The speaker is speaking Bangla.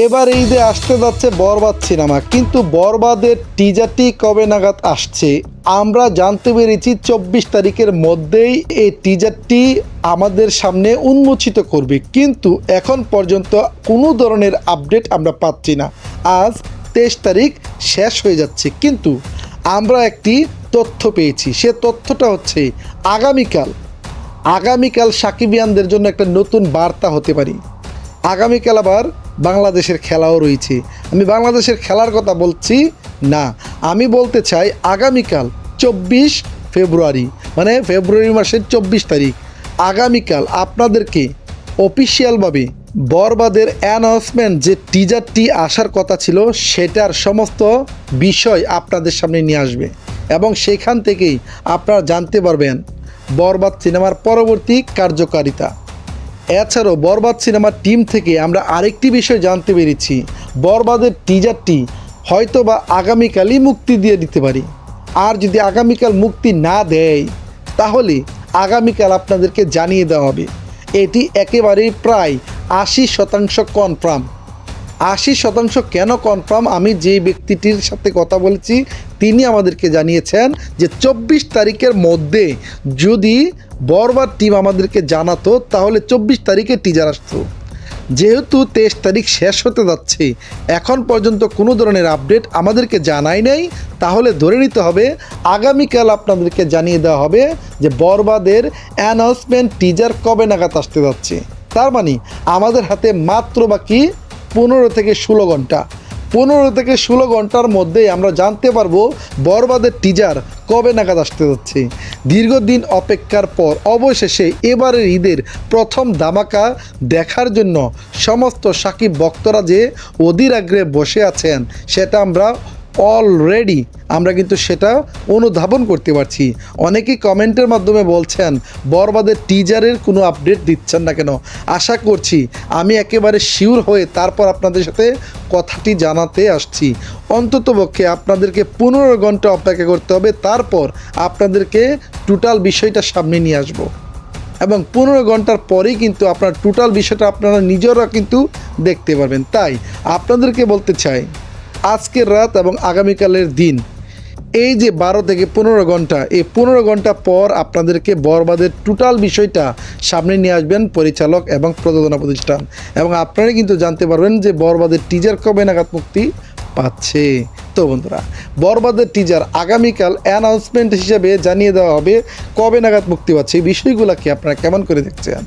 এবার ঈদে আসতে যাচ্ছে বরবাদ সিনেমা, কিন্তু বরবাদের টিজারটি কবে নাগাদ আসছে? আমরা জানতে পেরেছি চব্বিশ তারিখের মধ্যেই এই টিজারটি আমাদের সামনে উন্মোচিত করবে, কিন্তু এখন পর্যন্ত কোনো ধরনের আপডেট আমরা পাচ্ছি না। আজ তেইশ তারিখ শেষ হয়ে যাচ্ছে, কিন্তু আমরা একটি তথ্য পেয়েছি, সে তথ্যটা হচ্ছে আগামীকাল আগামীকাল সাকিবিয়ানদের জন্য একটা নতুন বার্তা হতে পারি। আগামীকাল আবার বাংলাদেশের খেলাও রয়েছে। আমি বাংলাদেশের খেলার কথা বলছি না। আমি বলতে চাই আগামীকাল চব্বিশ ফেব্রুয়ারি মানে ফেব্রুয়ারি মাসের চব্বিশ তারিখ। আগামীকাল আপনাদেরকে অফিসিয়ালভাবে বরবাদের অ্যানাউন্সমেন্ট যে টিজারটি আসার কথা ছিল, সেটার সমস্ত বিষয় আপনাদের সামনে নিয়ে আসবে। এবং সেখান থেকেই আপনারা জানতে পারবেন বরবাদ সিনেমার পরবর্তী কার্যকারিতা। এছাড়াও বরবাদ সিনেমার টিম থেকে আমরা আরেকটি বিষয় জানতে পেরেছি। বরবাদের টিজারটি হয়তো বা আগামীকালই মুক্তি দিয়ে দিতে পারি। আর যদি আগামীকাল মুক্তি না দেয়, তাহলে আগামীকাল আপনাদেরকে জানিয়ে দেওয়া হবে। এটি একেবারেই প্রায় আশি শতাংশ কনফার্ম আশি শতাংশ কেন কনফার্ম আমি যে ব্যক্তিটির সাথে কথা বলেছি, তিনি আমাদেরকে জানিয়েছেন যে চব্বিশ তারিখের মধ্যে যদি বরবার টিম আমাদেরকে জানাতো, তাহলে চব্বিশ তারিখে টিজার আসতো। যেহেতু তেইশ তারিখ শেষ হতে যাচ্ছে, এখন পর্যন্ত কোনো ধরনের আপডেট আমাদেরকে জানাই নাই। তাহলে ধরে নিতে হবে, আগামীকাল আপনাদেরকে জানিয়ে দেওয়া হবে যে বরবাদের অ্যানাউন্সমেন্ট টিজার কবে নাগাদ আসতে যাচ্ছে। তার মানে আমাদের হাতে মাত্র বাকি পনেরো থেকে ষোলো ঘণ্টা। পনেরো থেকে ষোলো ঘণ্টার মধ্যেই আমরা জানতে পারব বরবাদের টিজার কবে নাগাদ আসতে যাচ্ছে। দীর্ঘদিন অপেক্ষার পর অবশেষে এবারের ঈদের প্রথম ধামাকা দেখার জন্য সমস্ত সাকিব ভক্তরা যে অধীর আগ্রহে বসে আছেন, সেটা আমরা অলরেডি আমরা কিন্তু সেটা অনুধাবন করতে পারছি। অনেকেই কমেন্টের মাধ্যমে বলছেন, বরবাদের টিজারের কোনো আপডেট দিচ্ছেন না কেন? আশা করছি, আমি একেবারে শিওর হয়ে তারপর আপনাদের সাথে কথাটি জানাতে আসছি। অন্ততপক্ষে আপনাদেরকে পনেরো ঘণ্টা অপেক্ষা করতে হবে, তারপর আপনাদেরকে টোটাল বিষয়টা সামনে নিয়ে আসব। এবং পনেরো ঘণ্টার পরেই কিন্তু আপনার টোটাল বিষয়টা আপনারা নিজেরা কিন্তু দেখতে পারবেন। তাই আপনাদেরকে বলতে চাই আজকের রাত এবং আগামীকালের দিন। এই যে বারো থেকে পনেরো ঘণ্টা, এই পনেরো ঘণ্টা পর আপনাদেরকে বরবাদের টোটাল বিষয়টা সামনে নিয়ে আসবেন পরিচালক এবং প্রযোজনা প্রতিষ্ঠান। এবং আপনারা কিন্তু জানতে পারবেন যে বরবাদের টিজার কবে নাগাদ মুক্তি পাচ্ছে। তো বন্ধুরা, বরবাদের টিজার আগামীকাল অ্যানাউন্সমেন্ট হিসেবে জানিয়ে দেওয়া হবে কবে নাগাদ মুক্তি পাচ্ছে, এই বিষয়গুলোকে আপনারা কেমন করে দেখছেন?